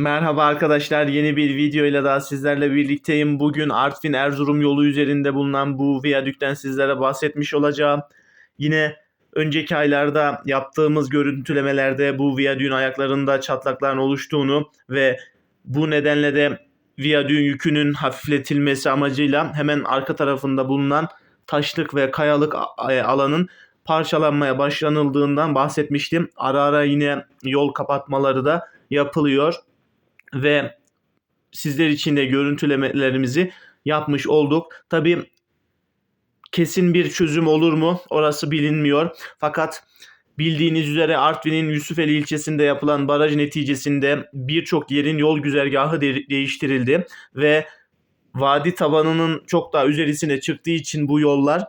Merhaba arkadaşlar yeni bir video ile daha sizlerle birlikteyim. Bugün Artvin Erzurum yolu üzerinde bulunan bu viyadükten sizlere bahsetmiş olacağım. Yine önceki aylarda yaptığımız görüntülemelerde bu viyadüğün ayaklarında çatlakların oluştuğunu ve bu nedenle de viyadüğün yükünün hafifletilmesi amacıyla hemen arka tarafında bulunan taşlık ve kayalık alanın parçalanmaya başlanıldığından bahsetmiştim. Ara ara yine yol kapatmaları da yapılıyor ve sizler için de görüntülemelerimizi yapmış olduk. Tabii kesin bir çözüm olur mu? Orası bilinmiyor. Fakat bildiğiniz üzere Artvin'in Yusufeli ilçesinde yapılan baraj neticesinde birçok yerin yol güzergahı de- değiştirildi ve vadi tabanının çok daha üzerisine çıktığı için bu yollar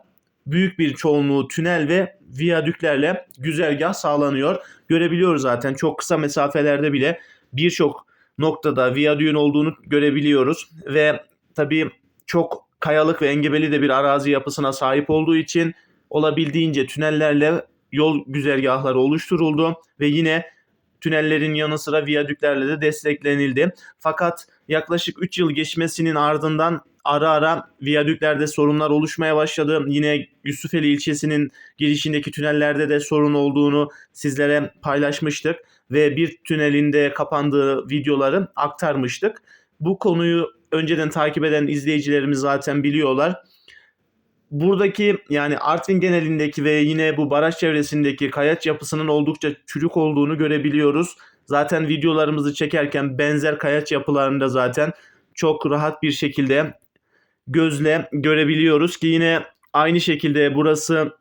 büyük bir çoğunluğu tünel ve viyadüklerle güzergah sağlanıyor. Görebiliyoruz zaten çok kısa mesafelerde bile birçok noktada viyadüğün olduğunu görebiliyoruz ve tabii çok kayalık ve engebeli de bir arazi yapısına sahip olduğu için olabildiğince tünellerle yol güzergahları oluşturuldu ve yine tünellerin yanı sıra viyadüklerle de desteklenildi. Fakat yaklaşık 3 yıl geçmesinin ardından ara ara viyadüklerde sorunlar oluşmaya başladı. Yine Yusufeli ilçesinin girişindeki tünellerde de sorun olduğunu sizlere paylaşmıştık ve bir tünelinde kapandığı videoları aktarmıştık. Bu konuyu önceden takip eden izleyicilerimiz zaten biliyorlar. Buradaki yani Artvin genelindeki ve yine bu baraj çevresindeki kayaç yapısının oldukça çürük olduğunu görebiliyoruz. Zaten videolarımızı çekerken benzer kayaç yapılarında zaten çok rahat bir şekilde gözle görebiliyoruz ki yine aynı şekilde burası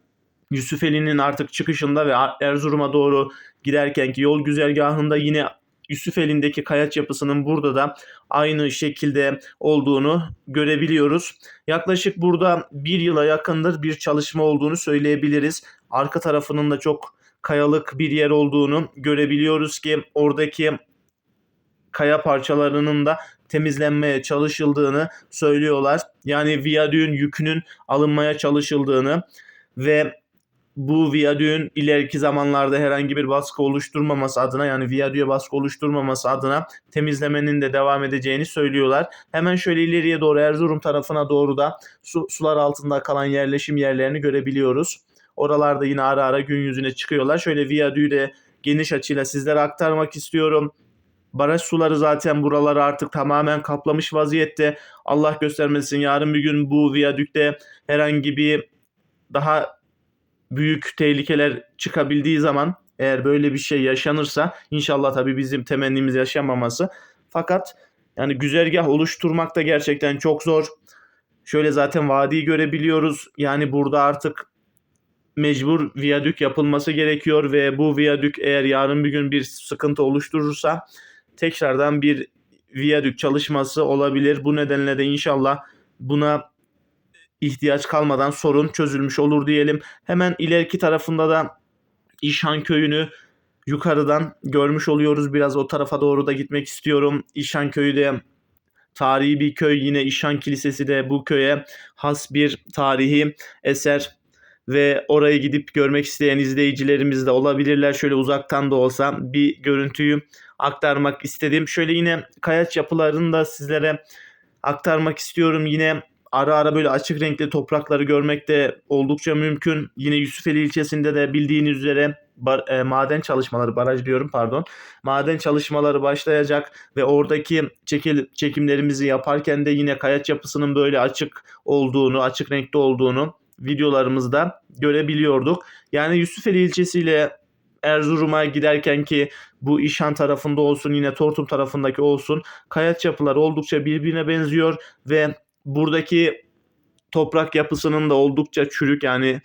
Yusufeli'nin artık çıkışında ve Erzurum'a doğru giderkenki yol güzergahında yine Yusufeli'ndeki kayaç yapısının burada da aynı şekilde olduğunu görebiliyoruz. Yaklaşık burada bir yıla yakındır bir çalışma olduğunu söyleyebiliriz. Arka tarafının da çok kayalık bir yer olduğunu görebiliyoruz ki oradaki kaya parçalarının da temizlenmeye çalışıldığını söylüyorlar. Yani viyadüğün yükünün alınmaya çalışıldığını ve bu viyadüğün ileriki zamanlarda herhangi bir baskı oluşturmaması adına yani viyadüğe baskı oluşturmaması adına temizlemenin de devam edeceğini söylüyorlar. Hemen şöyle ileriye doğru Erzurum tarafına doğru da su, sular altında kalan yerleşim yerlerini görebiliyoruz. Oralarda yine ara ara gün yüzüne çıkıyorlar. Şöyle viyadüğü de geniş açıyla sizlere aktarmak istiyorum. Baraj suları zaten buraları artık tamamen kaplamış vaziyette. Allah göstermesin yarın bir gün bu viyadükte herhangi bir daha büyük tehlikeler çıkabildiği zaman eğer böyle bir şey yaşanırsa inşallah tabii bizim temennimiz yaşanmaması. Fakat yani güzergah oluşturmak da gerçekten çok zor. Şöyle zaten vadiyi görebiliyoruz. Yani burada artık mecbur viyadük yapılması gerekiyor ve bu viyadük eğer yarın bir gün bir sıkıntı oluşturursa tekrardan bir viyadük çalışması olabilir. Bu nedenle de inşallah buna ihtiyaç kalmadan sorun çözülmüş olur diyelim. Hemen ileriki tarafında da İşhan Köyü'nü yukarıdan görmüş oluyoruz. Biraz o tarafa doğru da gitmek istiyorum. İşhan Köyü de tarihi bir köy. Yine İşhan Kilisesi de bu köye has bir tarihi eser ve oraya gidip görmek isteyen izleyicilerimiz de olabilirler. Şöyle uzaktan da olsa bir görüntüyü aktarmak istedim. Şöyle yine kayaç yapılarını da sizlere aktarmak istiyorum. Yine ara ara böyle açık renkli toprakları görmek de oldukça mümkün. Yine Yusufeli ilçesinde de bildiğiniz üzere bar, e, maden çalışmaları, baraj diyorum pardon. Maden çalışmaları başlayacak ve oradaki çekil, çekimlerimizi yaparken de yine kayaç yapısının böyle açık olduğunu, açık renkte olduğunu videolarımızda görebiliyorduk. Yani Yusufeli ilçesiyle Erzurum'a giderken ki bu İşhan tarafında olsun yine Tortum tarafındaki olsun kayaç yapıları oldukça birbirine benziyor ve buradaki toprak yapısının da oldukça çürük yani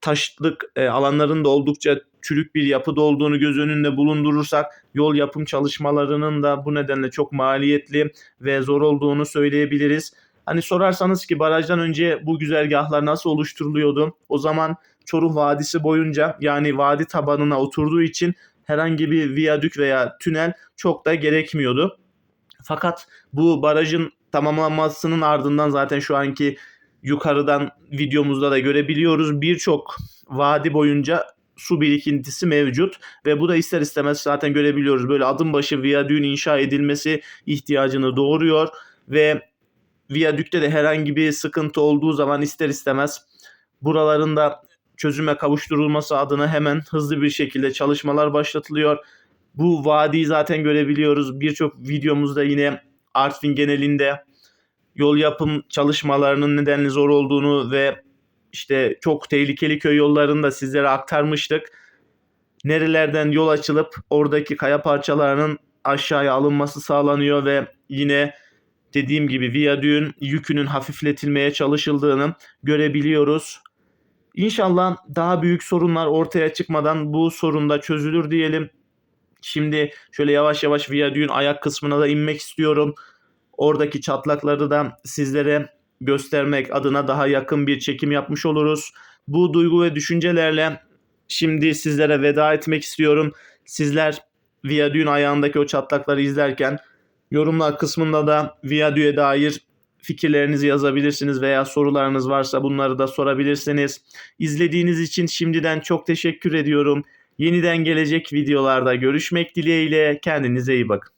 taşlık e, alanların da oldukça çürük bir yapıda olduğunu göz önünde bulundurursak yol yapım çalışmalarının da bu nedenle çok maliyetli ve zor olduğunu söyleyebiliriz. Hani sorarsanız ki barajdan önce bu güzergahlar nasıl oluşturuluyordu? O zaman Çoruh Vadisi boyunca yani vadi tabanına oturduğu için herhangi bir viyadük veya tünel çok da gerekmiyordu. Fakat bu barajın tamamlanmasının ardından zaten şu anki yukarıdan videomuzda da görebiliyoruz. Birçok vadi boyunca su birikintisi mevcut ve bu da ister istemez zaten görebiliyoruz. Böyle adım başı viyadüğün inşa edilmesi ihtiyacını doğuruyor ve viyadükte de herhangi bir sıkıntı olduğu zaman ister istemez buraların da çözüme kavuşturulması adına hemen hızlı bir şekilde çalışmalar başlatılıyor. Bu vadiyi zaten görebiliyoruz. Birçok videomuzda yine Artvin genelinde yol yapım çalışmalarının nedenli zor olduğunu ve işte çok tehlikeli köy yollarını da sizlere aktarmıştık. Nerelerden yol açılıp oradaki kaya parçalarının aşağıya alınması sağlanıyor ve yine dediğim gibi viyadüğün yükünün hafifletilmeye çalışıldığını görebiliyoruz. İnşallah daha büyük sorunlar ortaya çıkmadan bu sorun da çözülür diyelim. Şimdi şöyle yavaş yavaş viyadüğün ayak kısmına da inmek istiyorum. Oradaki çatlakları da sizlere göstermek adına daha yakın bir çekim yapmış oluruz. Bu duygu ve düşüncelerle şimdi sizlere veda etmek istiyorum. Sizler viyadüğün ayağındaki o çatlakları izlerken yorumlar kısmında da viyadüğe dair fikirlerinizi yazabilirsiniz veya sorularınız varsa bunları da sorabilirsiniz. İzlediğiniz için şimdiden çok teşekkür ediyorum. Yeniden gelecek videolarda görüşmek dileğiyle kendinize iyi bakın.